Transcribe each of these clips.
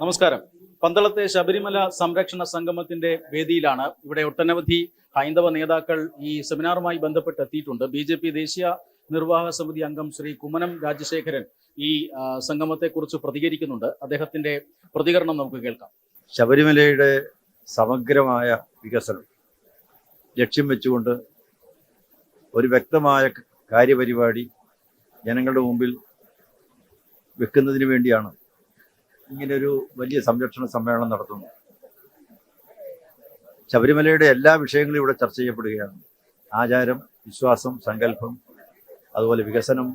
നമസ്കാരം. പന്തളത്തെ ശബരിമല സംരക്ഷണ സംഗമത്തിന്റെ വേദിയിലാണ് ഇവിടെ ഒട്ടനവധി ഹൈന്ദവ നേതാക്കൾ ഈ സെമിനാറുമായി ബന്ധപ്പെട്ട് എത്തിയിട്ടുണ്ട് ബി ജെ പി ദേശീയ നിർവാഹക സമിതി അംഗം ശ്രീ കുമ്മനം രാജശേഖരൻ ഈ സംഗമത്തെ സംഗമത്തെക്കുറിച്ച് പ്രതികരിക്കുന്നുണ്ട്. അദ്ദേഹത്തിന്റെ പ്രതികരണം നമുക്ക് കേൾക്കാം. ശബരിമലയുടെ സമഗ്രമായ വികസനം ലക്ഷ്യം വെച്ചുകൊണ്ട് ഒരു വ്യക്തമായ കാര്യപരിപാടി ജനങ്ങളുടെ മുമ്പിൽ വെക്കുന്നതിന് വേണ്ടിയാണ് ഇങ്ങനൊരു വലിയ സംരക്ഷണ സമ്മേളനം നടത്തുന്നു. ശബരിമലയുടെ എല്ലാ വിഷയങ്ങളും ഇവിടെ ചർച്ച ചെയ്യപ്പെടുകയാണ്. ആചാരം വിശ്വാസം സങ്കല്പം അതുപോലെ വികസനം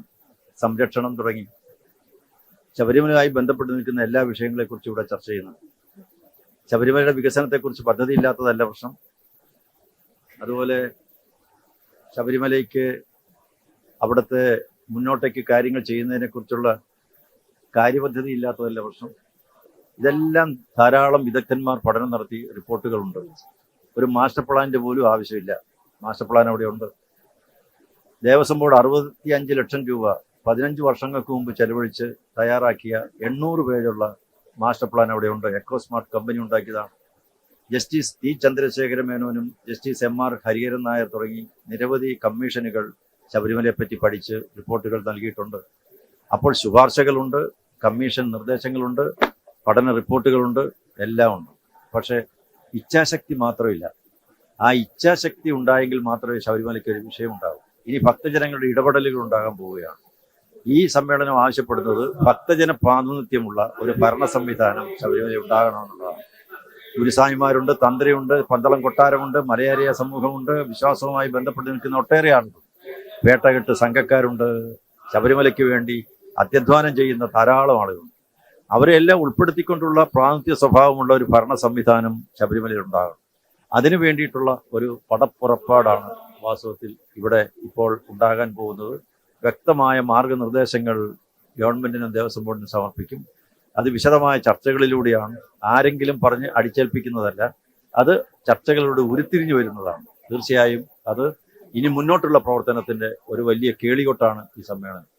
സംരക്ഷണം തുടങ്ങി ശബരിമലയുമായി ബന്ധപ്പെട്ട് നിൽക്കുന്ന എല്ലാ വിഷയങ്ങളെക്കുറിച്ചും ഇവിടെ ചർച്ച ചെയ്യുന്നുണ്ട് ശബരിമലയുടെ വികസനത്തെക്കുറിച്ച് പദ്ധതി ഇല്ലാത്തതല്ല പ്രശ്നം. അതുപോലെ ശബരിമലയ്ക്ക് അവിടുത്തെ മുന്നോട്ടേക്ക് കാര്യങ്ങൾ ചെയ്യുന്നതിനെക്കുറിച്ചുള്ള കാര്യപദ്ധതി ഇല്ലാത്തതല്ല പ്രശ്നം. ഇതെല്ലാം ധാരാളം വിദഗ്ധന്മാർ പഠനം നടത്തി റിപ്പോർട്ടുകളുണ്ട്. ഒരു മാസ്റ്റർ പ്ലാനിന്റെ പോലും ആവശ്യമില്ല. മാസ്റ്റർ പ്ലാൻ അവിടെ ഉണ്ട് ദേവസ്വം ബോർഡ് അറുപത്തി അഞ്ച് ലക്ഷം രൂപ പതിനഞ്ച് വർഷങ്ങൾക്ക് മുമ്പ് ചെലവഴിച്ച് തയ്യാറാക്കിയ എണ്ണൂറ് പേജുള്ള മാസ്റ്റർ പ്ലാൻ അവിടെ ഉണ്ട് എക്കോ സ്മാർട്ട് കമ്പനി ഉണ്ടാക്കിയതാണ്. ജസ്റ്റിസ് ടി ചന്ദ്രശേഖര മേനോനും justice M R Hariharan Nair തുടങ്ങി നിരവധി കമ്മീഷനുകൾ ശബരിമലയെപ്പറ്റി പഠിച്ച് റിപ്പോർട്ടുകൾ നൽകിയിട്ടുണ്ട്. അപ്പോൾ ശുപാർശകളുണ്ട് കമ്മീഷൻ നിർദ്ദേശങ്ങളുണ്ട് പഠന റിപ്പോർട്ടുകളുണ്ട് എല്ലാം ഉണ്ട് പക്ഷേ ഇച്ഛാശക്തി മാത്രമില്ല. ആ ഇച്ഛാശക്തി ഉണ്ടായെങ്കിൽ മാത്രമേ ശബരിമലയ്ക്ക് ഒരു വിഷയം ഉണ്ടാകൂ ഇനി ഭക്തജനങ്ങളുടെ ഇടപെടലുകൾ ഉണ്ടാകാൻ പോവുകയാണ്. ഈ സമ്മേളനം ആവശ്യപ്പെടുന്നത് ഭക്തജന പ്രാതിനിധ്യമുള്ള ഒരു ഭരണ സംവിധാനം ശബരിമല ഉണ്ടാകണമെന്നുള്ളതാണ്. ഗുരുസ്വാമിമാരുണ്ട് തന്ത്രിയുണ്ട് പന്തളം കൊട്ടാരമുണ്ട് മലയാളിയ സമൂഹമുണ്ട് വിശ്വാസവുമായി ബന്ധപ്പെട്ട് നിൽക്കുന്ന ഒട്ടേറെ ആളുണ്ട് വേട്ടകെട്ട് സംഘക്കാരുണ്ട്. ശബരിമലയ്ക്ക് വേണ്ടി അത്യധ്വാനം ചെയ്യുന്ന ധാരാളം ആളുകളുണ്ട്. അവരെല്ലാം ഉൾപ്പെടുത്തിക്കൊണ്ടുള്ള പ്രാതിനിധ്യ സ്വഭാവമുള്ള ഒരു ഭരണ സംവിധാനം ശബരിമലയിൽ ഉണ്ടാകണം. അതിനു വേണ്ടിയിട്ടുള്ള ഒരു പടപ്പുറപ്പാടാണ് വാസ്തവത്തിൽ ഇവിടെ ഇപ്പോൾ ഉണ്ടാകാൻ പോകുന്നത്. വ്യക്തമായ മാർഗനിർദ്ദേശങ്ങൾ ഗവൺമെന്റിനും ദേവസ്വം ബോർഡിനും സമർപ്പിക്കും. അത് വിശദമായ ചർച്ചകളിലൂടെയാണ്. ആരെങ്കിലും പറഞ്ഞ് അടിച്ചേൽപ്പിക്കുന്നതല്ല. അത് ചർച്ചകളിലൂടെ ഉരുത്തിരിഞ്ഞു വരുന്നതാണ്. തീർച്ചയായും അത് ഇനി മുന്നോട്ടുള്ള പ്രവർത്തനത്തിന്റെ ഒരു വലിയ കേളികൊട്ടാണ് ഈ സമ്മേളനം.